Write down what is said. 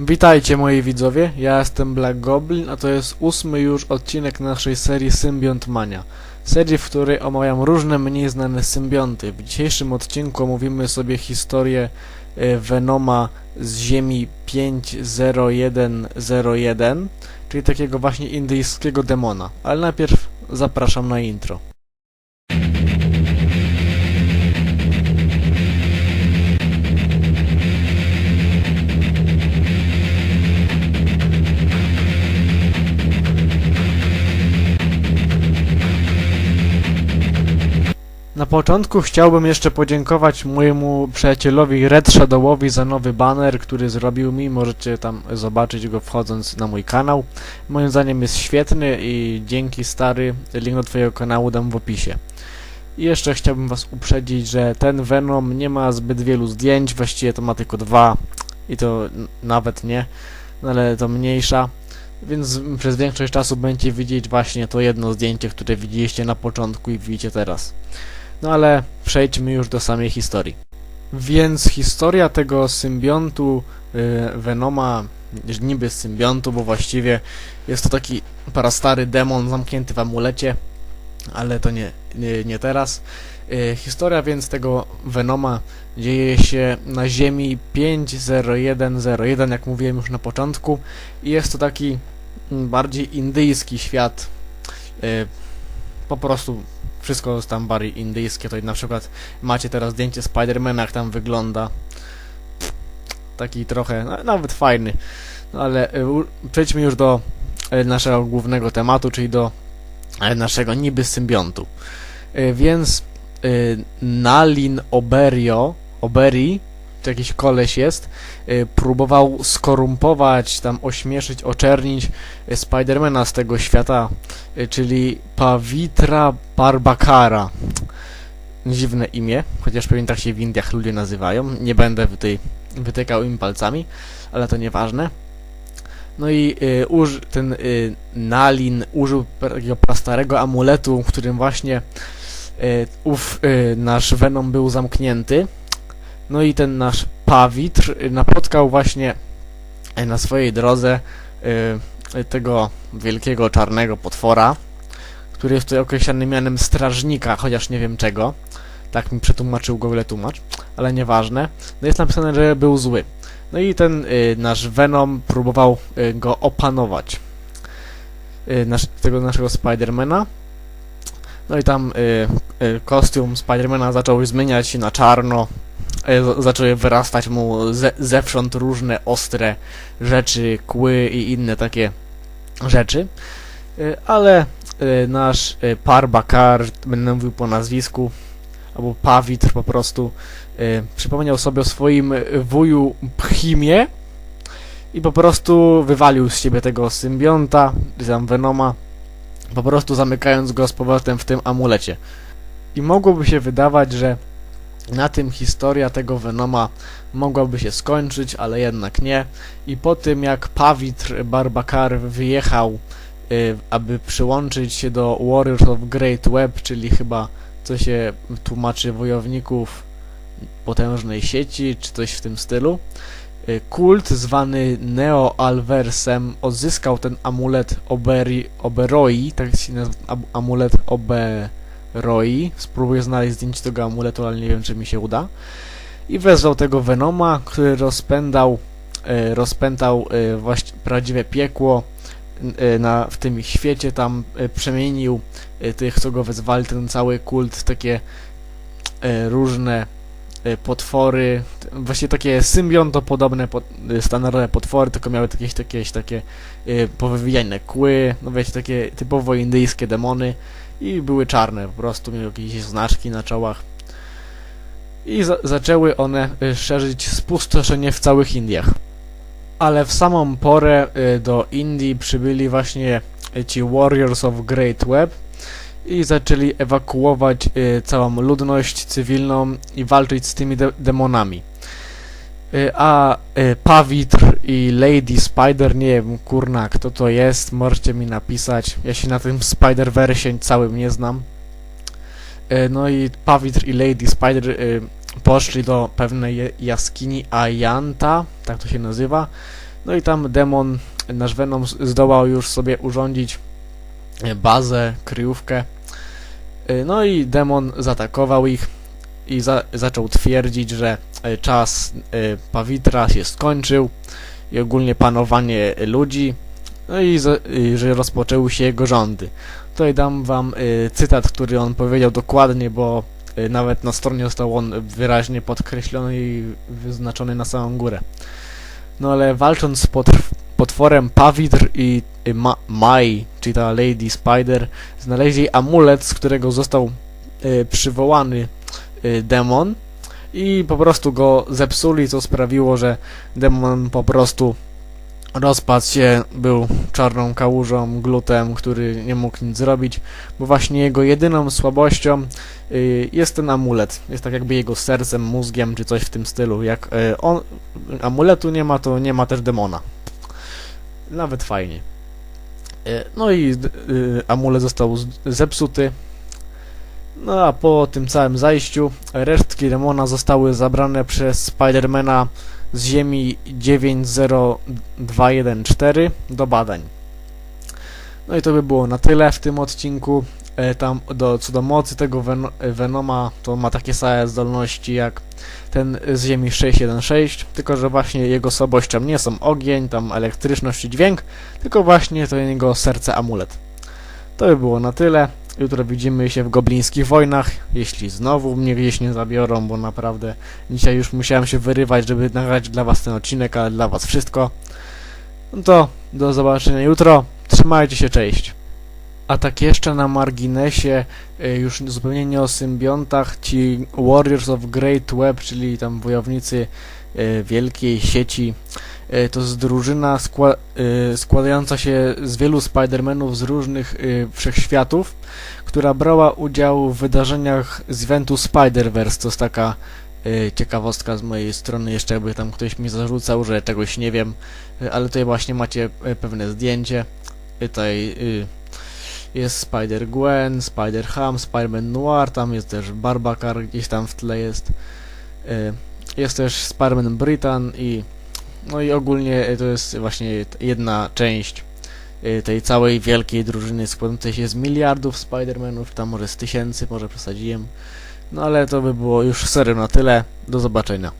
Witajcie moi widzowie, ja jestem Black Goblin, a to jest ósmy już odcinek naszej serii Symbiont Mania. Serii, w której omawiam różne mniej znane symbionty. W dzisiejszym odcinku omówimy sobie historię e, Venoma z Ziemi 50101, czyli takiego właśnie indyjskiego demona. Ale najpierw zapraszam na intro. Początku chciałbym jeszcze podziękować mojemu przyjacielowi Red Shadowowi za nowy banner, który zrobił mi. Możecie tam zobaczyć go wchodząc na mój kanał. Moim zdaniem jest świetny i dzięki stary, link do twojego kanału dam w opisie. I jeszcze chciałbym was uprzedzić, że ten Venom nie ma zbyt wielu zdjęć, właściwie to ma tylko dwa i to nawet nie, no ale to mniejsza. Więc przez większość czasu będziecie widzieć właśnie to jedno zdjęcie, które widzieliście na początku i widzicie teraz. No ale przejdźmy już do samej historii. Więc historia tego symbiontu y, Venoma, niby symbiontu, bo właściwie jest to taki prastary demon zamknięty w amulecie, ale to nie, nie, nie teraz. Y, historia więc tego Venoma dzieje się na Ziemi 50101, jak mówiłem już na początku, i jest to taki mm, bardziej indyjski świat. Y, po prostu wszystko tam bardziej indyjskie, to na przykład macie teraz zdjęcie Spidermana, jak tam wygląda. Taki trochę, no, nawet fajny. No ale y, przejdźmy już do y, naszego głównego tematu, czyli do y, naszego niby symbiontu. Więc Nalin Oberio, Oberi, czy jakiś koleś jest, y, próbował skorumpować, tam ośmieszyć, oczernić y, Spidermana z tego świata, y, czyli Pavitra Barbakara. Dziwne imię, chociaż pewnie tak się w Indiach ludzie nazywają. Nie będę tutaj wytykał im palcami, ale to nieważne. No i y, ten y, Nalin użył takiego prastarego amuletu, którym właśnie y, ów y, nasz Venom był zamknięty. No i ten nasz Pawitr y, napotkał właśnie y, na swojej drodze y, tego wielkiego czarnego potwora, który jest tutaj określany mianem strażnika, chociaż nie wiem czego. Tak mi przetłumaczył Google tłumacz, ale nieważne. No jest napisane, że był zły. No i ten nasz Venom próbował go opanować. Nasz, tego naszego Spidermana. No i tam y, y, kostium Spidermana zaczął zmieniać się na czarno. Z- zaczęły wyrastać mu ze, zewsząd różne ostre rzeczy, kły i inne takie rzeczy. Y, ale y, nasz Parbakar, będę mówił po nazwisku, albo Pawitr po prostu, przypomniał sobie o swoim wuju Pchimie i po prostu wywalił z siebie tego symbionta, tam Venoma, po prostu zamykając go z powrotem w tym amulecie. I mogłoby się wydawać, że na tym historia tego Venoma mogłaby się skończyć, ale jednak nie. I po tym jak Pawitr Barbakar wyjechał y, aby przyłączyć się do Warriors of Great Web, czyli chyba co się tłumaczy wojowników potężnej sieci, czy coś w tym stylu. Y, Kult zwany Neo Alversem odzyskał ten amulet Oberi, Oberoi, tak się nazywa am- amulet Oberoi. Spróbuję znaleźć zdjęcie tego amuletu, ale nie wiem czy mi się uda. I wezwał tego Venoma, który rozpędzał, y, rozpętał właśnie prawdziwe piekło y, na, w tym świecie, tam y, przemienił y, tych, co go wezwali, ten cały kult, w takie różne potwory, t- właśnie takie symbiontopodobne, pot, y, standardowe potwory, tylko miały jakieś takie, takie y, powywijane kły, no wiecie, takie typowo indyjskie demony i były czarne, po prostu miały jakieś znaczki na czołach. I za zaczęły one y, szerzyć spustoszenie w całych Indiach. Ale w samą porę y, do Indii przybyli właśnie y, ci Warriors of Great Web i zaczęli ewakuować y, całą ludność cywilną i walczyć z tymi de demonami. Y, a y, Pawitr i Lady Spider, nie wiem kurna kto to jest, możecie mi napisać. Ja się na tym Spider-Versie całym nie znam. No i Pawitr i Lady Spider poszli do pewnej jaskini Ayanta, tak to się nazywa. No i tam demon, nasz Venom zdołał już sobie urządzić bazę, kryjówkę. E, No i demon zaatakował ich i za, zaczął twierdzić, że e, czas e, Pawitra się skończył i ogólnie panowanie ludzi, no i, i że rozpoczęły się jego rządy. Tutaj dam wam cytat, który on powiedział dokładnie, bo nawet na stronie został on wyraźnie podkreślony i wyznaczony na samą górę. No ale walcząc z potworem Pawitr i Ma- Mai, czyli ta Lady Spider, znaleźli amulet, z którego został y, przywołany y, demon i po prostu go zepsuli, co sprawiło, że demon po prostu rozpadł się, był czarną kałużą, glutem, który nie mógł nic zrobić, bo właśnie jego jedyną słabością y, jest ten amulet. Jest tak jakby jego sercem, mózgiem, czy coś w tym stylu. Jak on amuletu nie ma, to nie ma też demona. Nawet fajnie. Y, No i y, amulet został zepsuty. No a po tym całym zajściu resztki demona zostały zabrane przez Spidermana z Ziemi 90214 do badań. No i to by było na tyle w tym odcinku. E, Tam do, co do mocy tego Ven Venoma, to ma takie same zdolności jak ten z Ziemi 616, tylko że właśnie jego słabością nie są ogień, tam elektryczność czy dźwięk, tylko właśnie to jego serce amulet. To by było na tyle. Jutro widzimy się w Goblińskich Wojnach, jeśli znowu mnie gdzieś nie zabiorą, bo naprawdę dzisiaj już musiałem się wyrywać, żeby nagrać dla was ten odcinek, ale dla was wszystko. No to do zobaczenia jutro. Trzymajcie się, cześć. A tak jeszcze na marginesie, y, już zupełnie nie o symbiontach, ci Warriors of Great Web, czyli tam wojownicy y, wielkiej sieci, y, to jest drużyna skła- składająca się z wielu Spider-Manów z różnych wszechświatów, która brała udział w wydarzeniach z eventu Spider-Verse, to jest taka ciekawostka z mojej strony, jeszcze jakby tam ktoś mi zarzucał, że czegoś nie wiem, ale tutaj właśnie macie pewne zdjęcie, tutaj jest Spider-Gwen, Spider-Ham, Spider-Man Noir, tam jest też Barbacar, gdzieś tam w tle jest. Y, Jest też Spider-Man Britan i no i ogólnie y, to jest właśnie jedna część y, tej całej wielkiej drużyny składającej się z miliardów Spider-Manów, tam może z tysięcy, może przesadziłem. No ale to by było już serio na tyle. Do zobaczenia.